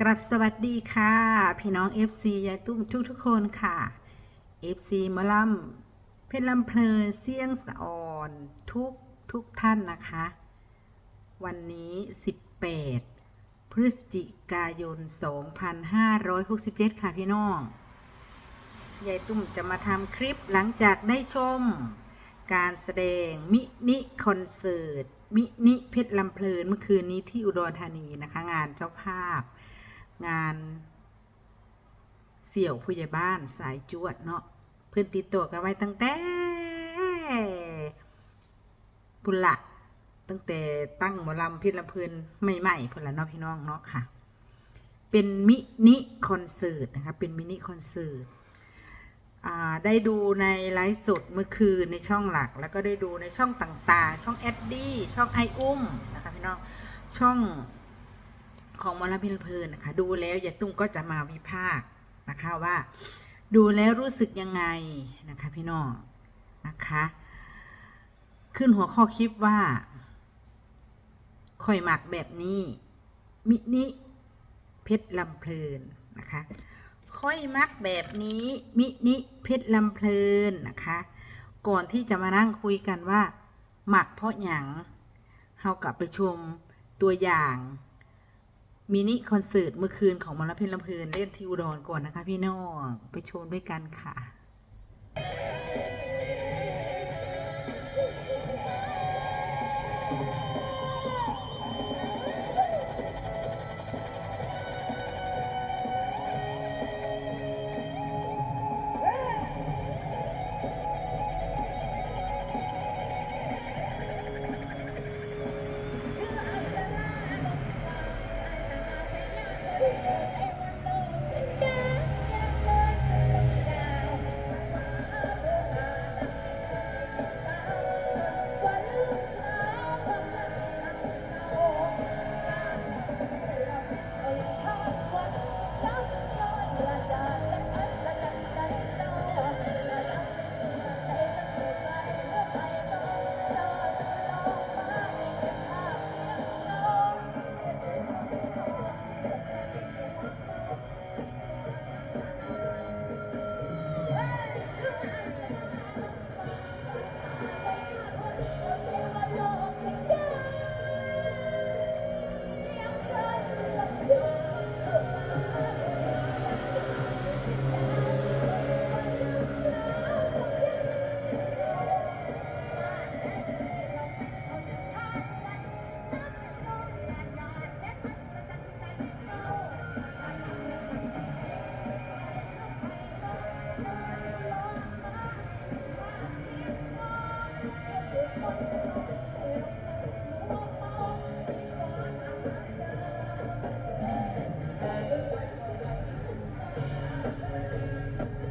กรับสวัสดีค่ะ พี่น้อง FC ยายตุ้มทุกทุกคนค่ะ FC มะล่ำเพชรลำเพลินเสียงสะออนทุกทุกท่านนะคะ วันนี้ 18 พฤศจิกายน 2567 ค่ะพี่น้องยายตุ้มจะมาทำคลิปหลังจากได้ชม การแสดงมินิคอนเสิร์ตมินิเพชรลำเพลินเมื่อคืนนี้ที่อุดรธานีนะคะ งานเจ้าภาพ งานเสี่ยวผู้ใหญ่บ้านสายจวดเนาะเพื่อนติดตัวกันไว้ตั้งแต่พุนละตั้งแต่ตั้งหมอลำพชรลำพลินใหม่ๆพุ่นละเนาะพี่น้องเนาะค่ะ เป็นมินิคอนเสิร์ตนะคะเป็นมินิคอนเสิร์ตได้ดูในไลฟ์สดเมื่อคืนในช่องหลัก แล้วก็ได้ดูในช่องต่างๆ ช่องแอดดี้ช่องไออุ้มนะคะพี่น้องช่อง ของมอลพินเพลินนะคะดูแล้วยายตุ้มก็จะมาวิพากษ์นะคะว่า ดูแล้วรู้สึกยังไงนะคะพี่น้องนะคะ ขึ้นหัวข้อคลิปว่าคอยหมักแบบนี้ มินิเพชรลำเพลินนะคะค่อยมักแบบนี้ มินิเพชรลำเพลินนะคะ ก่อนที่จะมานั่งคุยกันว่า หมักเพราะหยังเฮากลับไปชมตัวอย่าง มินิคอนเสิร์ตเมื่อคืนของมรเพชรลำเพลินเล่นที่อุดรก่อนนะคะพี่น้องไปชมด้วยกันค่ะ อย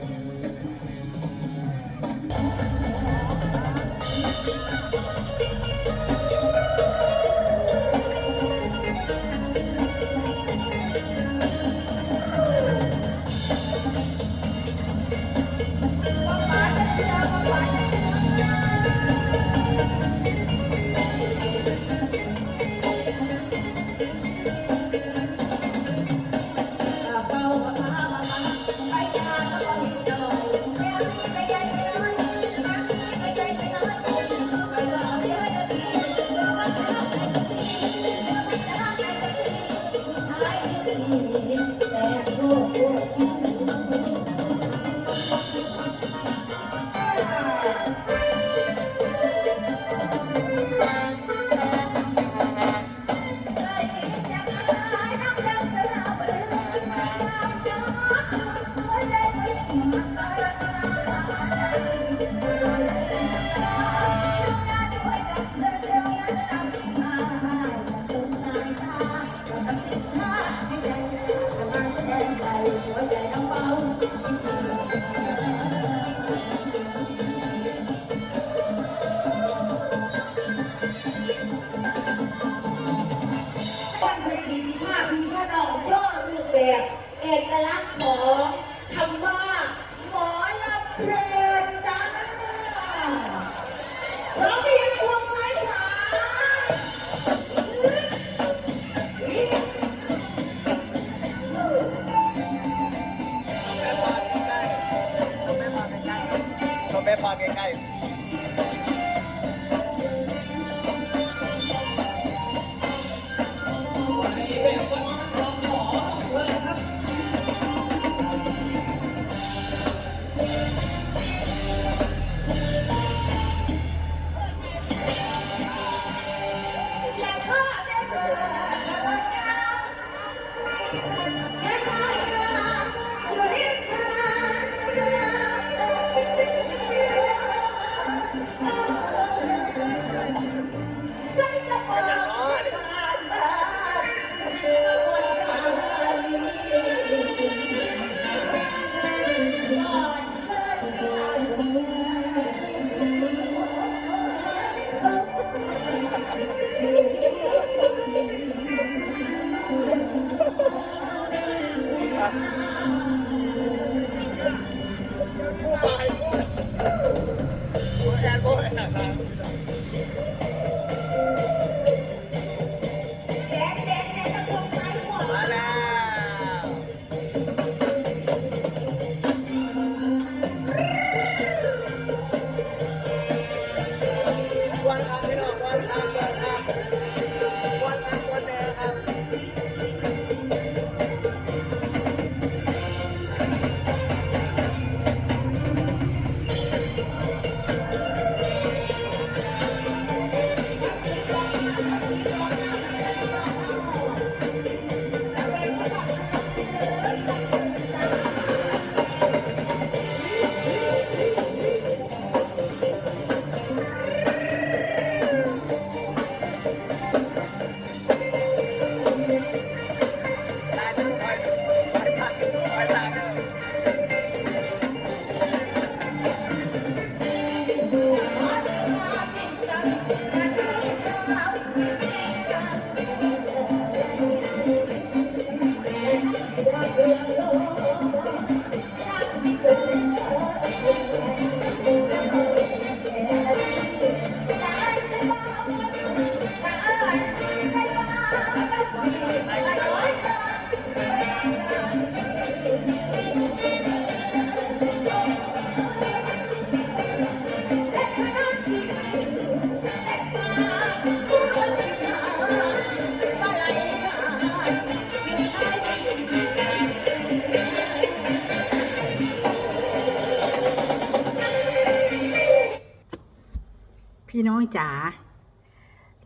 พี่น้องจ๋า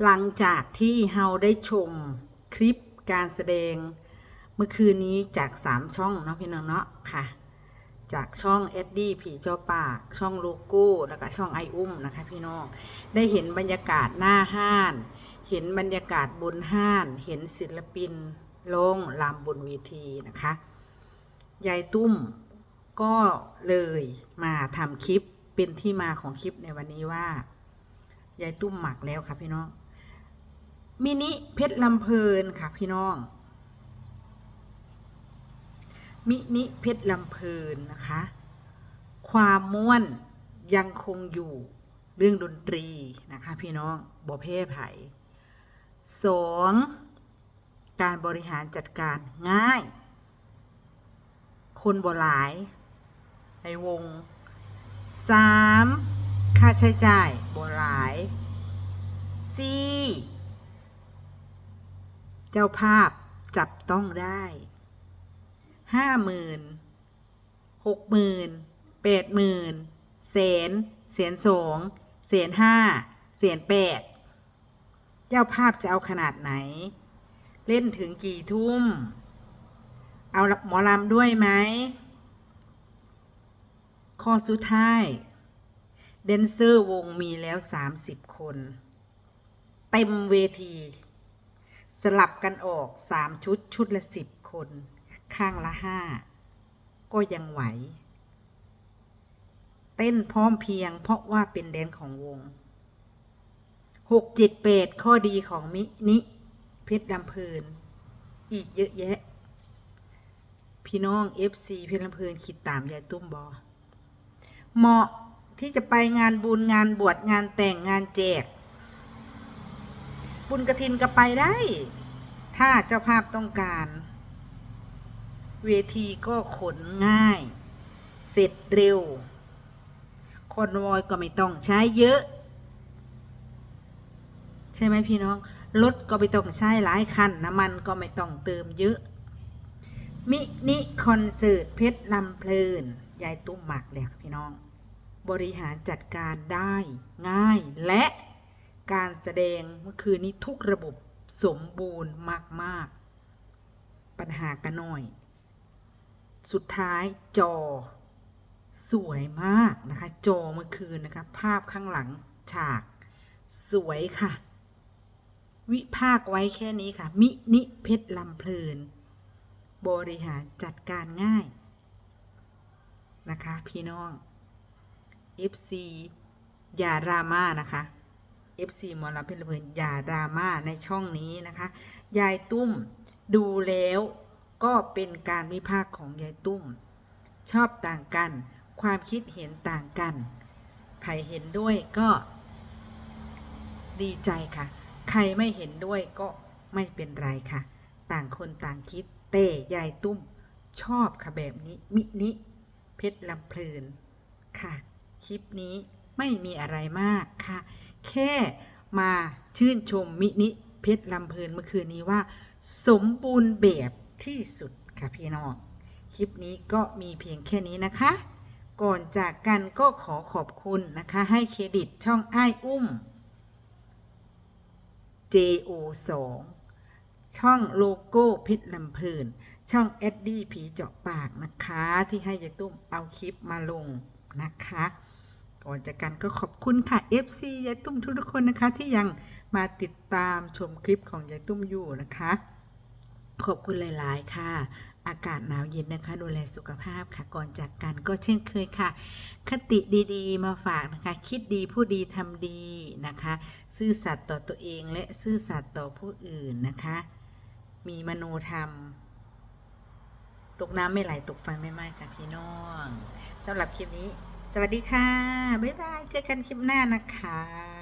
หลังจากที่เฮาได้ชมคลิปการแสดง เมื่อคืนนี้จาก3ช่องเนาะพี่น้องเนาะค่ะ จากช่องเอ็ดดี้ผีเจ้าปากช่องลโก้แล้วก็ช่องไออุ้มนะคะ พี่น้องได้เห็นบรรยากาศหน้าห้าน เห็นบรรยากาศบนห้าน เห็นศิลปินลงลำบนเวทีนะคะยายตุ้มก็เลยมาทำคลิปเป็นที่มาของคลิปในวันนี้ว่า ยายตุ้มหมักแล้วค่ะพี่น้อง มินิเพชรลำเพลินค่ะพี่น้อง มินิเพชรลำเพลินนะคะ ความม่วนยังคงอยู่เรื่องดนตรีนะคะ พี่น้องบอเพ่ไผ่สองการบริหารจัดการง่าย คนบ่หลาย ในวงสาม ค่าใช้จ่ายบ่หลายสี่เจ้าภาพจับต้องได้ห้าหมื่นหกหมื่นแปดหมื่นแสนแสนสองแสนห้าแสนแปดเจ้าภาพจะเอาขนาดไหน เล่นถึงกี่ทุ่ม เอาหมอลำด้วยไหมข้อสุดท้าย แดนเซอร์วงมีแล้ว 30 คน เต็มเวที สลับกันออก 3 ชุดชุดละ 10 คน ข้างละ 5 ก็ยังไหว เต้นพร้อมเพียงเพราะว่าเป็นแดนของวง 6 7 8 ข้อดีของมินิเพชรลำเพลิน อีกเยอะแยะ พี่น้อง FC เพชรลำเพลินคิดตามยายตุ้มบอเหมาะ ที่จะไปงานบุญงานบวชงานแต่งงานแจก บุญกระถินก็ไปได้ ถ้าเจ้าภาพต้องการ เวทีก็ขนง่าย เสร็จเร็ว คนวอยก็ไม่ต้องใช้เยอะ ใช่ไหมพี่น้อง รถก็ไม่ต้องใช้หลายคันน้ำมันก็ไม่ต้องเติมเยอะมินิคอนเสิร์ตเพชรลำเพลิน ยายตุ้มหมักเลยพี่น้อง บริหารจัดการได้ง่าย และการแสดงเมื่อคืนนี้ทุกระบบสมบูรณ์มาก ๆ ปัญหากันหน่อย สุดท้ายจอ สวยมากนะคะ จอเมื่อคืนนะคะ ภาพข้างหลังฉาก สวยค่ะ วิภาคไว้แค่นี้ค่ะ มินิเพชรลำเพลิน บริหารจัดการง่ายนะคะ พี่น้อง FC อย่าดราม่านะคะ FC หมอลำเพลินเพลินอย่าดราม่าในช่องนี้นะคะ ยายตุ้มดูแล้วก็เป็นการวิพากษ์ของยายตุ้ม ชอบต่างกัน ความคิดเห็นต่างกันใครเห็นด้วยก็ดีใจค่ะ ใครไม่เห็นด้วยก็ไม่เป็นไรค่ะ ต่างคนต่างคิดแต่ยายตุ้มชอบค่ะแบบนี้ มินิเพชรลำเพลินค่ะ คลิปนี้ไม่มีอะไรมากค่ะ แค่มาชื่นชมมินิเพชรลำเพลินเมื่อคืนนี้ว่า สมบูรณ์แบบที่สุดค่ะพี่น้อง คลิปนี้ก็มีเพียงแค่นี้นะคะ ก่อนจากกันก็ขอขอบคุณนะคะ ให้เครดิตช่องไอ้ายอุ้ม JO2 ช่องโลโก้เพชรลำเพลิน ช่องแอดดี้ผีเจาะปากนะคะ ที่ให้ยายตุ้มเอาคลิปมาลงนะคะ ก่อนจากกันก็ขอบคุณค่ะ FC ยายตุ้มทุกๆคนนะคะ ที่ยังมาติดตามชมคลิปของยายตุ้มอยู่นะคะ ขอบคุณหลายๆ ค่ะ อากาศหนาวเย็นนะคะ ดูแลสุขภาพค่ะ ก่อนจากกันก็เช่นเคยค่ะ คติดีๆ มาฝากนะคะ คิดดีผู้ดีทำดีนะคะ ซื่อสัตย์ต่อตัวเองและซื่อสัตย์ต่อผู้อื่นนะคะ มีมโนธรรมตกน้ำไม่ไหลตกไฟไม่ไหม้ค่ะพี่น้องสำหรับคลิปนี้ สวัสดีค่ะ บ๊ายบาย เจอกันคลิปหน้านะคะ